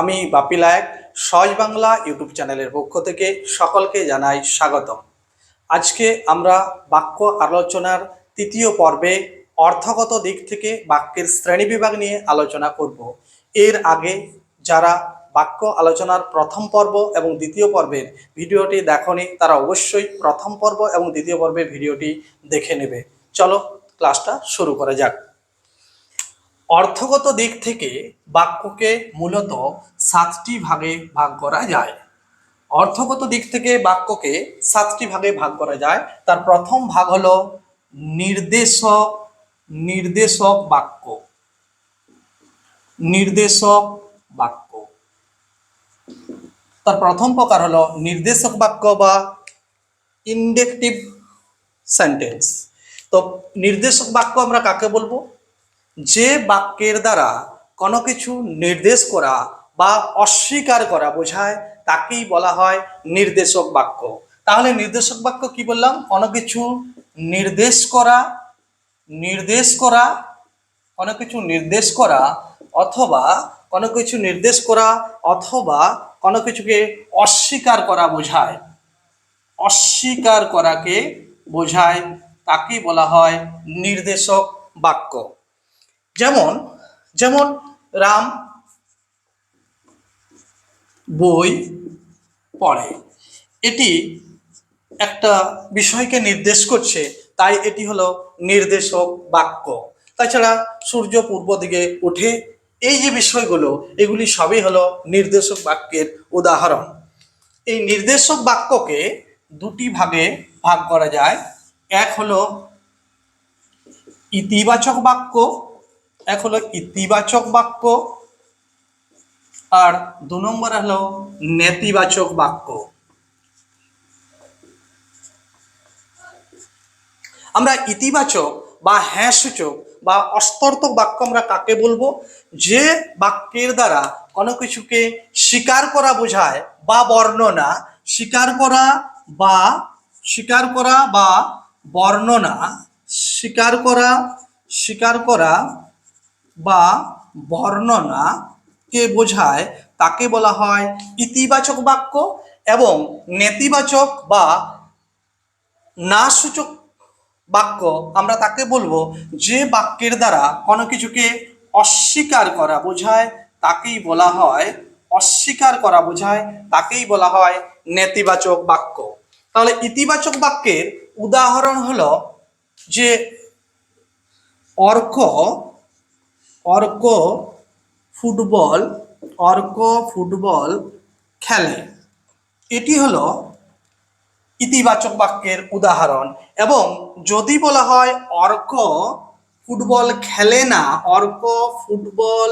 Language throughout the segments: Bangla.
আমি বাপি লায়ক সহজ বাংলা ইউটিউব চ্যানেলের পক্ষ থেকে সকলকে জানাই স্বাগতম। আজকে আমরা বাক্য আলোচনার তৃতীয় পর্বে অর্থগত দিক থেকে বাক্যের শ্রেণি বিভাগ নিয়ে আলোচনা করব। এর আগে যারা বাক্য আলোচনার প্রথম পর্ব এবং দ্বিতীয় পর্বের ভিডিওটি দেখনি, তারা অবশ্যই প্রথম পর্ব এবং দ্বিতীয় পর্বের ভিডিওটি দেখে নেবে। চলো ক্লাসটা শুরু করা যাক। অর্থগত দিক থেকে বাক্যকে মূলত সাতটি ভাগে ভাগ করা যায়। অর্থগত দিক থেকে বাক্যকে সাতটি ভাগে ভাগ করা যায়। তার প্রথম ভাগ হলো নির্দেশক নির্দেশক বাক্য। নির্দেশক বাক্য। তার প্রথম প্রকার হলো নির্দেশক বাক্য বা ইন্ডেকটিভ সেন্টেন্স। তো নির্দেশক বাক্য আমরা কাকে বলব? যে বাক্যের দ্বারা কোনো কিছু নির্দেশ করা বা অস্বীকার করা বোঝায়, তাকেই বলা হয় নির্দেশক বাক্য। তাহলে নির্দেশক বাক্য কি বললাম? কোনো কিছু নির্দেশ করা নির্দেশ করা, কোনো কিছু নির্দেশ করা অথবা কোনো কিছু নির্দেশ করা অথবা কোনো কিছুকে অস্বীকার করা বোঝায়। অস্বীকার করাকে বোঝায় তাকে বলা হয় নির্দেশক বাক্য। যেমন যেমন রাম বই পড়ে। এটি একটা বিষয়কে নির্দেশ করছে, তাই এটি হলো নির্দেশক বাক্য। তাছাড়া সূর্য পূর্ব দিকে ওঠে, এই যে বিষয়গুলো, এগুলি সবই হলো নির্দেশক বাক্যের উদাহরণ। এই নির্দেশক বাক্যকে দুটি ভাগে ভাগ করা যায়। এক হলো ইতিবাচক বাক্য এক হলো ইতিবাচক বাক্য আর দু নম্বর হলো নেতিবাচক বাক্য। আমরা ইতিবাচক বা হ্যাঁ সূচক বা অস্তর্থক বাক্য আমরা কাকে বলব? যে বাক্যের দ্বারা কোনো কিছুকে স্বীকার করা বোঝায় বা বর্ণনা, স্বীকার করা বা স্বীকার করা বা বর্ণনা, স্বীকার করা স্বীকার করা বা বর্ণনা কে বোঝায় তাকে বলা হয় ইতিবাচক বাক্য এবং নেতিবাচক বা না সূচক বাক্য। আমরা তাকে বলব যে বাক্যের দ্বারা কোনো কিছুকে অস্বীকার করা বোঝায়, তাকেই বলা হয় অস্বীকার করা বোঝায়, তাকেই বলা হয় নেতিবাচক বাক্য। তাহলে ইতিবাচক বাক্যের উদাহরণ হলো যে অর্ক অর্ক ফুটবল অর্ক ফুটবল খেলে। এটি হলো ইতিবাচক বাক্যের উদাহরণ এবং যদি বলা হয় অর্ক ফুটবল খেলে না, অর্ক ফুটবল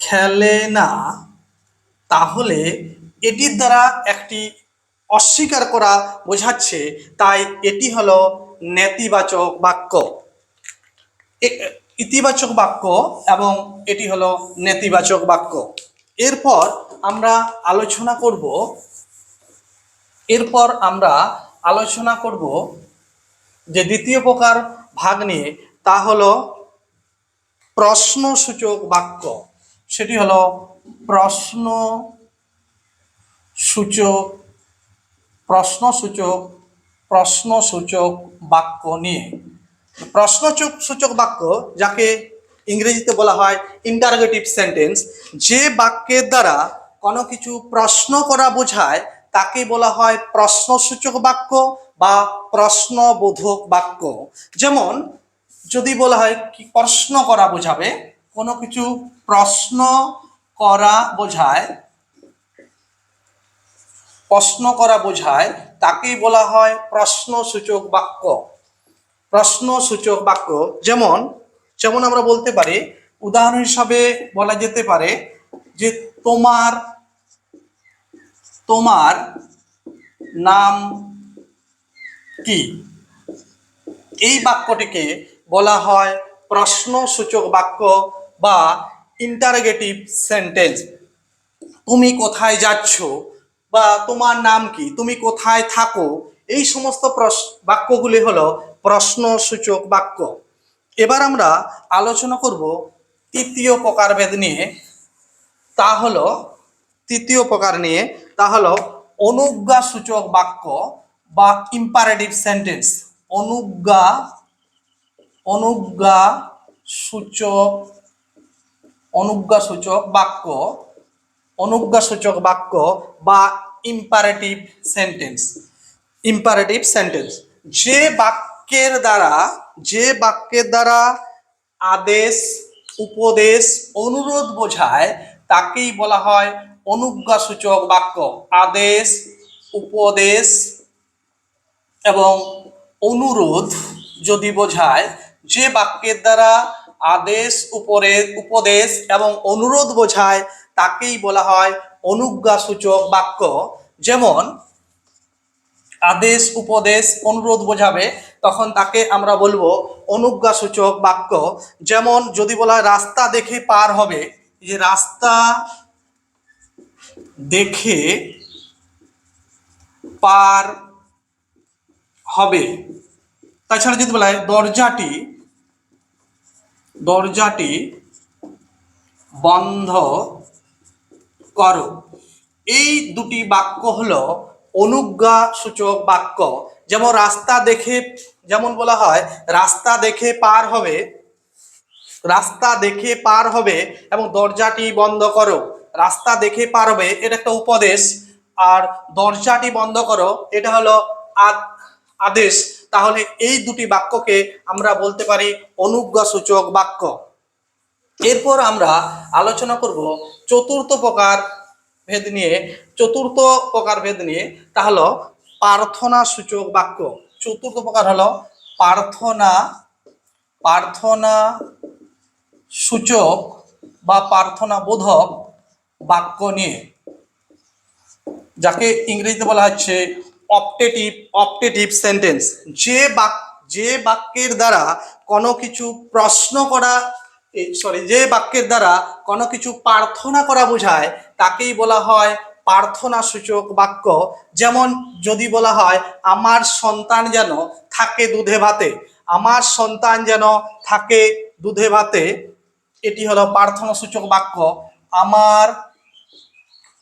খেলে না, তাহলে এটির দ্বারা একটি অস্বীকার করা বোঝাচ্ছে। তাই এটি হলো নেতিবাচক বাক্য। ইতিবাচক বাক্য এবং এটি হলো নেতিবাচক বাক্য। এরপর আমরা আলোচনা করব, এরপর আমরা আলোচনা করব যে দ্বিতীয় প্রকার ভাগ নিয়ে, তা হলো প্রশ্নসূচক বাক্য। সেটি হলো প্রশ্ন সূচক প্রশ্নসূচক প্রশ্নসূচক বাক্য নিয়ে। প্রশ্নসূচক সূচক বাক্য যাকে ইংরেজিতে বলা হয় ইন্টারগেটিভ সেন্টেন্স যে বাক্যের দ্বারা কোনো কিছু প্রশ্ন করা বোঝায়, তাকে বলা হয় প্রশ্নসূচক বাক্য বা প্রশ্নবোধক বাক্য। যেমন, যদি বলা হয় কি প্রশ্ন করা বোঝাবে, কোনো কিছু প্রশ্ন করা বোঝায়, প্রশ্ন করা বোঝায় তাকেই বলা হয় প্রশ্নসূচক বাক্য। প্রশ্নসূচক বাক্য। যেমন যেমন আমরা বলতে পারি, উদাহরণ হিসাবে বলা যেতে পারে যে তোমার তোমার নাম কি? এই বাক্যটিকে বলা হয় প্রশ্নসূচক বাক্য বা ইন্টারগেটিভ সেন্টেন্স তুমি কোথায় যাচ্ছ বা তোমার নাম কি? তুমি কোথায় থাকো? এই সমস্ত বাক্যগুলি হলো প্রশ্নসূচক বাক্য। এবার আমরা আলোচনা করব তৃতীয় প্রকারভেদ নিয়ে। তা হলো, তৃতীয় প্রকার নিয়ে। তা হলো, অনুজ্ঞা, সূচক, বাক্য বা ইম্পারেটিভ সেন্টেন্স অনুজ্ঞা অনুজ্ঞা, সূচক অনুজ্ঞা, সূচক, বাক্য। অনুজ্ঞা, সূচক, বাক্য বা ইম্পারেটিভ সেন্টেন্স ইম্পারেটিভ সেন্টেন্স যে বাক্যের দ্বারা, যে বাক্যের দ্বারা আদেশ, উপদেশ, অনুরোধ বোঝায়, তাকেই বলা হয় অনুজ্ঞাসূচক বাক্য। আদেশ, উপদেশ এবং অনুরোধ যদি বোঝায়, যে বাক্যের দ্বারা আদেশ, উপরে, উপদেশ এবং অনুরোধ বোঝায়, তাকেই বলা হয় অনুজ্ঞাসূচক বাক্য। যেমন আদেশ, উপদেশ, অনুরোধ বোঝাবে, তখন তাকে আমরা বলব অনুজ্ঞা সূচক বাক্য। যেমন যদি বলা রাস্তা দেখে পার হবে যে রাস্তা দেখে পার হবে, তাছাড়া যদি বলা হয় দরজাটি দরজাটি বন্ধ করো। এই দুটি বাক্য হলো অনুজ্ঞা সূচক বাক্য। যেমন রাস্তা দেখে, যেমন বলা হয়, রাস্তা দেখে পার হবে, রাস্তা দেখে পার হবে এবং দরজাটি বন্ধ করো। রাস্তা দেখে পার হবে, এটা একটা উপদেশ। আর দরজাটি বন্ধ করো, এটা হলো আদ- আদেশ। তাহলে এই দুটি বাক্যকে আমরা বলতে পারি অনুজ্ঞা সূচক বাক্য। এরপর আমরা আলোচনা করব চতুর্থ প্রকার ভেদ নিয়ে, চতুর্থ প্রকার ভেদ নিয়ে, তা হলো প্রার্থনা সূচক বাক্য। চতুর্থ প্রকার হলো প্রার্থনা প্রার্থনা সূচক বা প্রার্থনা বোধক বাক্য নিয়ে। যাকে ইংরেজিতে বলা হচ্ছে অপটেটিভ অপটেটিভ সেন্টেন্স। যে বাক, যে বাক্যের দ্বারা কোনো কিছু প্রশ্ন করা সরি যে বাক্যের দ্বারা কোনো কিছু প্রার্থনা করা বোঝায়, তাকেই বলা হয় প্রার্থনা সূচক বাক্য। যেমন যদি বলা হয়, আমার সন্তান যেন থাকে দুধে ভাতে। আমার সন্তান যেন থাকে দুধে ভাতে। এটি হলো প্রার্থনা সূচক বাক্য। আমার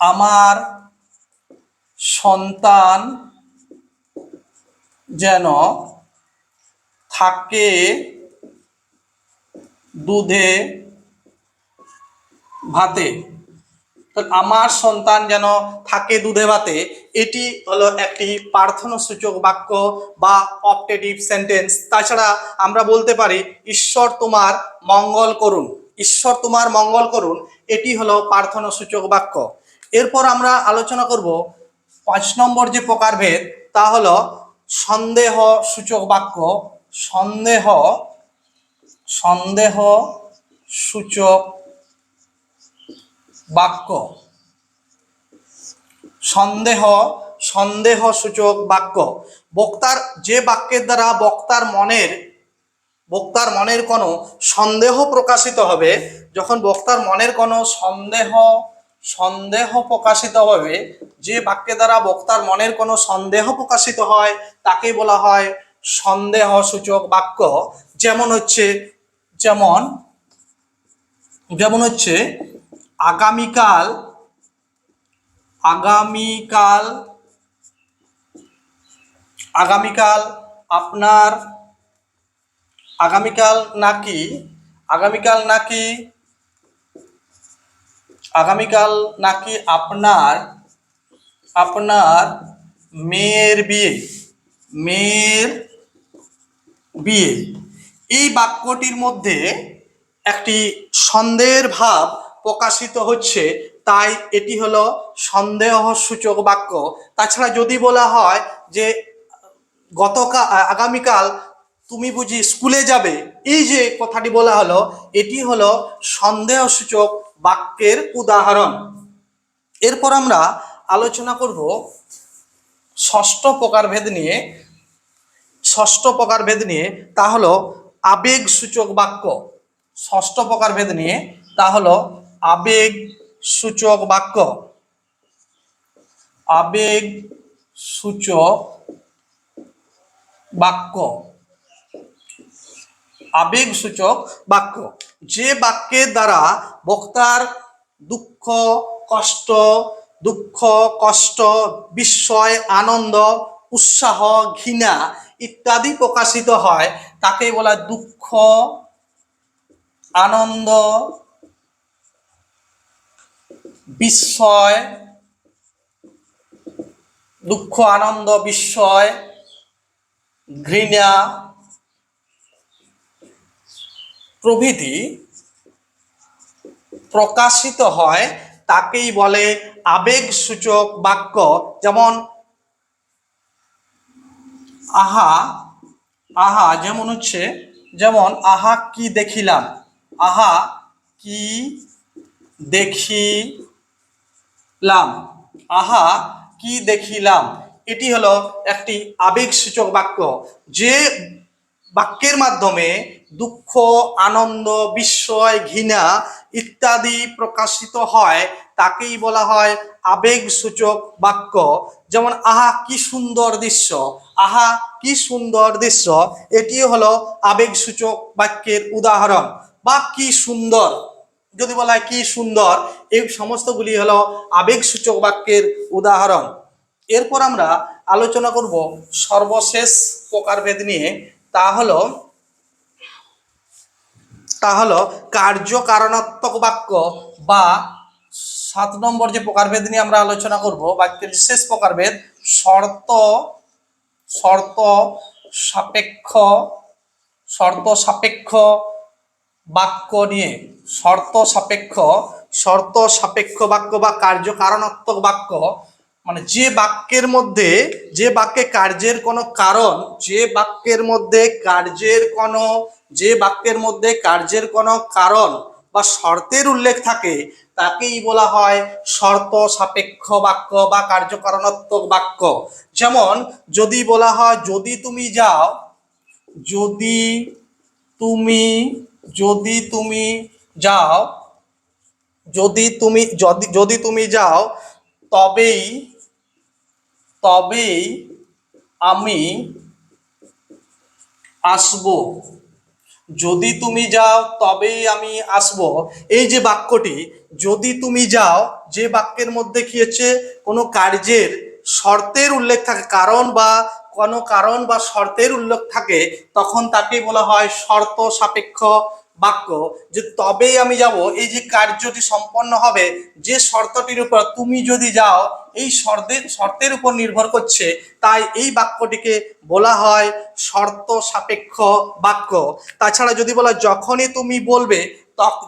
আমার সন্তান যেন থাকে দুধে, ভাতে। আমার সন্তান যেন থাকে দুধে, ভাতে, এটি হলো একটি প্রার্থনা সূচক বাক্য বা অপটেটিভ সেন্টেন্স তাছাড়া আমরা বলতে পারি, ঈশ্বর তোমার মঙ্গল করুন। ঈশ্বর তোমার মঙ্গল করুন, এটি হলো প্রার্থনা সূচক বাক্য। এরপর আমরা আলোচনা করব পাঁচ নম্বর যে প্রকারভেদ, তা হলো সন্দেহ সূচক বাক্য। সন্দেহ সন্দেহ সূচক বাক্য। সন্দেহ সন্দেহ সূচক বাক্য। বক্তার যে বাক্যের দ্বারা বক্তার মনের বক্তার মনের কোনো সন্দেহ প্রকাশিত হবে, যখন বক্তার মনের কোনো সন্দেহ সন্দেহ প্রকাশিত হবে, যে বাক্যের দ্বারা বক্তার মনের কোনো সন্দেহ প্রকাশিত হয় তাকে বলা হয় সন্দেহ সূচক বাক্য। যেমন হচ্ছে যেমন যেমন হচ্ছে আগামীকাল আগামীকাল আগামীকাল আপনার, আগামীকাল নাকি আগামীকাল নাকি আগামীকাল নাকি আপনার আপনার মেয়ের বিয়ে মেয়ের বিয়ে। এই বাক্যটির মধ্যে একটি সন্দেহের ভাব প্রকাশিত হচ্ছে। তাই এটি হলো সন্দেহ সূচক বাক্য। তাছাড়া যদি বলা হয় যে গতকাল আগামীকাল তুমি বুঝি স্কুলে যাবে, এই যে কথাটি বলা হলো, এটি হলো সন্দেহসূচক বাক্যের উদাহরণ। এরপর আমরা আলোচনা করব ষষ্ঠ প্রকারভেদ নিয়ে। ষষ্ঠ প্রকারভেদ নিয়ে, তা হলো আবেগ সূচক বাক্য, ষষ্ঠ প্রকারভেদ নিয়ে, তা হলো আবেগ সূচক বাক্য। আবেগ সূচক বাক্য। আবেগ সূচক বাক্য। যে বাক্যের দ্বারা বক্তার দুঃখ, কষ্ট দুঃখ, কষ্ট, বিস্ময়, আনন্দ, উৎসাহ, ঘৃণা ইত্যাদি প্রকাশিত হয়, তাকে বলা দুঃখ, আনন্দ, বিস্ময়, দুঃখ, আনন্দ, বিস্ময়, ঘৃণা, প্রভৃতি প্রকাশিত হয়, তাকেই বলে আবেগসূচক বাক্য। যেমন আহা আহা, যেমন হচ্ছে, যেমন আহা কি দেখিলাম? আহা কি দেখিলাম? আহা কি দেখিলাম? এটি হলো একটি আবেগসূচক বাক্য, যে বাক্যের মাধ্যমে দুঃখ, আনন্দ, বিস্ময়, ঘৃণা ইত্যাদি প্রকাশিত হয়, তাকেই বলা হয় আবেগসূচক বাক্য। যেমন, আহা কি সুন্দর দৃশ্য আহা, কি সুন্দর দৃশ্য। এটি হলো আবেগসূচক বাক্যের উদাহরণ। বা কি সুন্দর। যদি বলা হয় কি সুন্দর, এই সমস্তগুলি হলো আবেগসূচক বাক্যের উদাহরণ। এরপর আমরা আলোচনা করব সর্বশেষ প্রকারভেদ নিয়ে। তা হলো তা হলো কার্যকারণাত্মক বাক্য বা সাত নম্বর যে প্রকারভেদ নিয়ে আমরা আলোচনা করব, বাক্যের শেষ প্রকারভেদ, শর্ত শর্ত সাপেক্ষ শর্ত সাপেক্ষ বাক্য নিয়ে। শর্ত সাপেক্ষ শর্ত সাপেক্ষ বাক্য বা কার্যকারণাত্মক বাক্য মানে যে বাক্যের মধ্যে, যে বাক্যে কার্যের কোনো কারণ, যে বাক্যের মধ্যে কার্যের কোনো, যে বাক্যের মধ্যে কার্যের কোনো কারণ বা শর্তের উল্লেখ থাকে তাকেই বলা হয় শর্ত, সাপেক্ষ বাক্য বা কার্যকারণাত্মক বাক্য। যেমন, যদি বলা হয়, যদি তুমি যাও, যদি তুমি যদি তুমি যাও, যদি তুমি, যদি যদি তুমি যাও, তবেই তবেই আমি আসব। যদি তুমি যাও, তবেই আমি আসব। এই যে বাক্যটি, যদি তুমি যাও, যে বাক্যের মধ্যে কি হচ্ছে? কোনো কার্যের শর্তের উল্লেখ থাকে, কারণ বা কোনো কারণ বা শর্তের উল্লেখ থাকে, তখন তাকে বলা হয় শর্ত সাপেক্ষ বাক্য। যে তবেই আমি যাব, এই যে কার্যটি সম্পন্ন হবে, যে শর্তটির উপর তুমি যদি যাও এই শর্তের শর্তের উপর নির্ভর করছে। তাই এই বাক্যটিকে বলা হয় শর্ত সাপেক্ষ বাক্য। তাছাড়া যদি বলা যখনই তুমি বলবে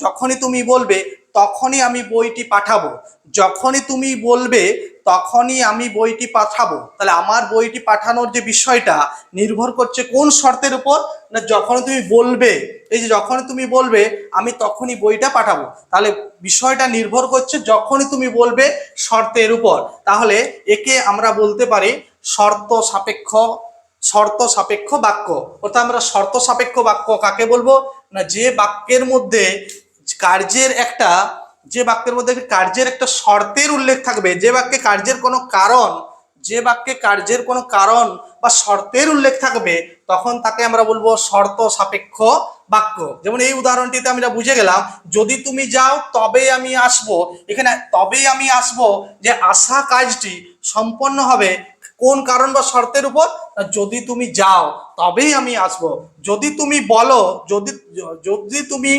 যখনই তুমি বলবে তখনই আমি বইটি পাঠাবো। যখনই তুমি বলবে, তখনই আমি বইটি পাঠাবো। তাহলে আমার বইটি পাঠানোর যে বিষয়টা নির্ভর করছে কোন শর্তের উপর? না যখন তুমি বলবে, এই যে যখন তুমি বলবে, আমি তখনই বইটা পাঠাবো। তাহলে বিষয়টা নির্ভর করছে যখনই তুমি বলবে শর্তের উপর। তাহলে একে আমরা বলতে পারি শর্ত সাপেক্ষ শর্ত সাপেক্ষ বাক্য। অর্থাৎ আমরা শর্ত সাপেক্ষ বাক্য কাকে বলব? না, যে বাক্যের মধ্যে কার্যের একটা, যে বাক্যের মধ্যে কার্যের একটা শর্তের উল্লেখ থাকবে, যে বাক্যে কার্যের কোনো কারণ, যে বাক্যে কার্যের কোনো কারণ বা শর্তের উল্লেখ থাকবে, তখন তাকে আমরা বলব শর্ত সাপেক্ষ বাক্য। যেমন এই উদাহরণটিতে আমরা বুঝে গেলাম, যদি তুমি যাও তবে আমি আসব। এখানে তবেই আমি আসব যে আশা কাজটি সম্পন্ন হবে কোন কারণ বা শর্তের উপর? যদি তুমি যাও, তবেই আমি আসব। যদি তুমি বলো, যদি যদি তুমি,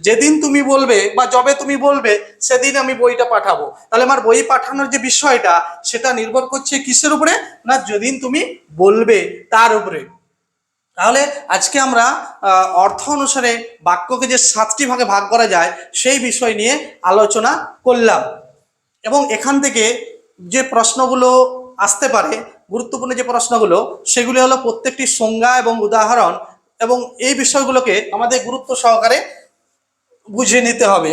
যেদিন তুমি বলবে বা যবে তুমি বলবে, সেদিন আমি বইটা পাঠাবো। তাহলে আমার বই পাঠানোর যে বিষয়টা, সেটা নির্ভর করছে কিসের উপরে? না, যেদিন তুমি বলবে, তার উপরে। তাহলে আজকে আমরা অর্থ অনুসারে বাক্যকে যে সাতটি ভাগে ভাগ করা যায়, সেই বিষয় নিয়ে আলোচনা করলাম। এবং এখান থেকে যে প্রশ্নগুলো আসতে পারে, গুরুত্বপূর্ণ যে প্রশ্নগুলো, সেগুলি হলো প্রত্যেকটি সংজ্ঞা এবং উদাহরণ এবং এই বিষয়গুলোকে আমাদের গুরুত্ব সহকারে বুঝে নিতে হবে।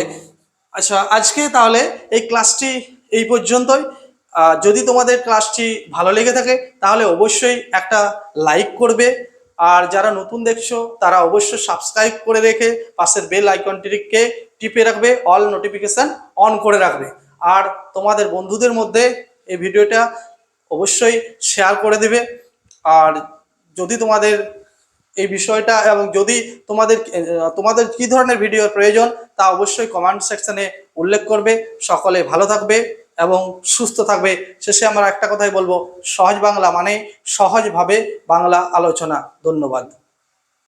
আচ্ছা আজকে তাহলে এই ক্লাসটি এই পর্যন্তই। যদি তোমাদের ক্লাসটি ভালো লেগে থাকে, তাহলে অবশ্যই একটা লাইক করবে। আর যারা নতুন দেখছ, তারা অবশ্যই সাবস্ক্রাইব করে রেখে পাশের বেল আইকনটিকে টিপে রাখবে, অল নোটিফিকেশন অন করে রাখবে। আর তোমাদের বন্ধুদের মধ্যে এই ভিডিওটা অবশ্যই শেয়ার করে দেবে। আর যদি তোমাদের এই বিষয়টা এবং যদি তোমাদের তোমাদের কি ধরনের ভিডিওর প্রয়োজন, তা অবশ্যই কমেন্ট সেকশনে উল্লেখ করবে। সকলে ভালো থাকবে এবং সুস্থ থাকবে। শেষে আমরা একটা কথাই বলব, সহজ বাংলা মানে সহজভাবে বাংলা আলোচনা। ধন্যবাদ।